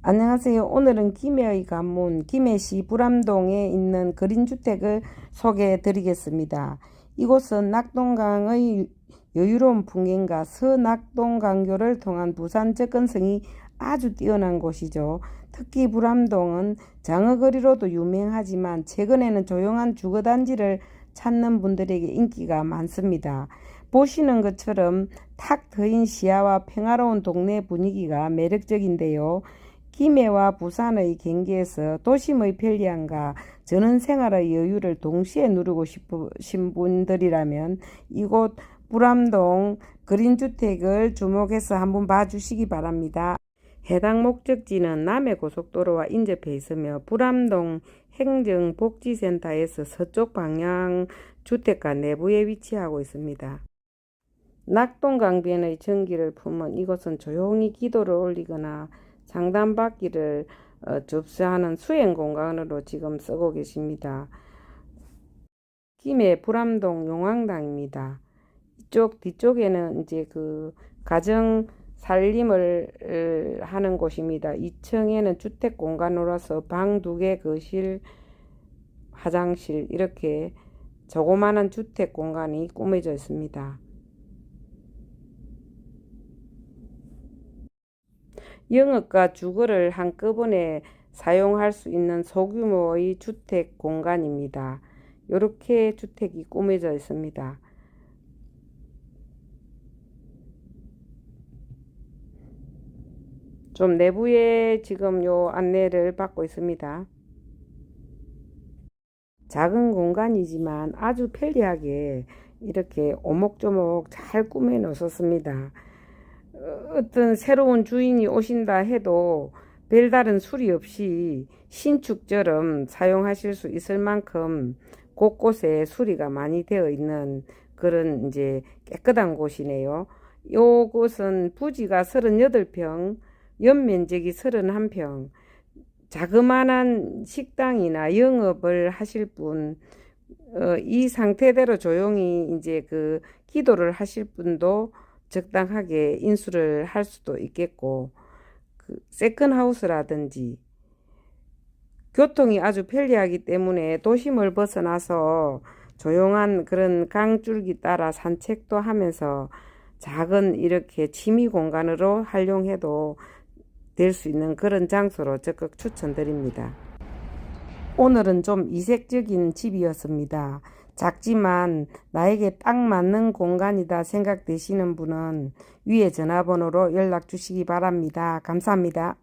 안녕하세요. 오늘은 김해의 관문 김해시 불암동에 있는 그린주택을 소개해 드리겠습니다. 이곳은 낙동강의 여유로운 풍경과 서낙동강교를 통한 부산 접근성이 아주 뛰어난 곳이죠. 특히 불암동은 장어거리로도 유명하지만 최근에는 조용한 주거단지를 찾는 분들에게 인기가 많습니다. 보시는 것처럼 탁 트인 시야와 평화로운 동네 분위기가 매력적인데요. 김해와 부산의 경계에서 도심의 편리함과 전원 생활의 여유를 동시에 누리고 싶으신 분들이라면 이곳 불암동 그린주택을 주목해서 한번 봐주시기 바랍니다. 해당 목적지는 남해 고속도로와 인접해 있으며 불암동 행정복지센터에서 서쪽 방향 주택가 내부에 위치하고 있습니다. 낙동강변의 전기를 품은 이곳은 조용히 기도를 올리거나 상담받기를 어, 접수하는 수행 공간으로 지금 쓰고 계십니다. 김해 불암동 용왕당입니다. 이쪽 뒤쪽에는 이제 그 가정 살림을 하는 곳입니다. 2층에는 주택 공간으로서 방 두 개, 거실, 화장실 이렇게 조그마한 주택 공간이 꾸며져 있습니다. 영업과 주거를 한꺼번에 사용할 수 있는 소규모의 주택 공간입니다. 이렇게 주택이 꾸며져 있습니다. 좀 내부에 지금 요 안내를 받고 있습니다. 작은 공간이지만 아주 편리하게 이렇게 오목조목 잘 꾸며 놓으셨습니다. 어떤 새로운 주인이 오신다 해도 별다른 수리 없이 신축처럼 사용하실 수 있을 만큼 곳곳에 수리가 많이 되어 있는 그런 이제 깨끗한 곳이네요. 요곳은 부지가 38평, 연면적이 31평, 자그마한 식당이나 영업을 하실 분, 어, 이 상태대로 조용히 이제 그 기도를 하실 분도 적당하게 인수를 할 수도 있겠고, 그 세컨 하우스라든지, 교통이 아주 편리하기 때문에 도심을 벗어나서 조용한 그런 강줄기 따라 산책도 하면서 작은 이렇게 취미 공간으로 활용해도 될 수 있는 그런 장소로 적극 추천드립니다. 오늘은 좀 이색적인 집이었습니다. 작지만 나에게 딱 맞는 공간이다 생각되시는 분은 위에 전화번호로 연락 주시기 바랍니다. 감사합니다.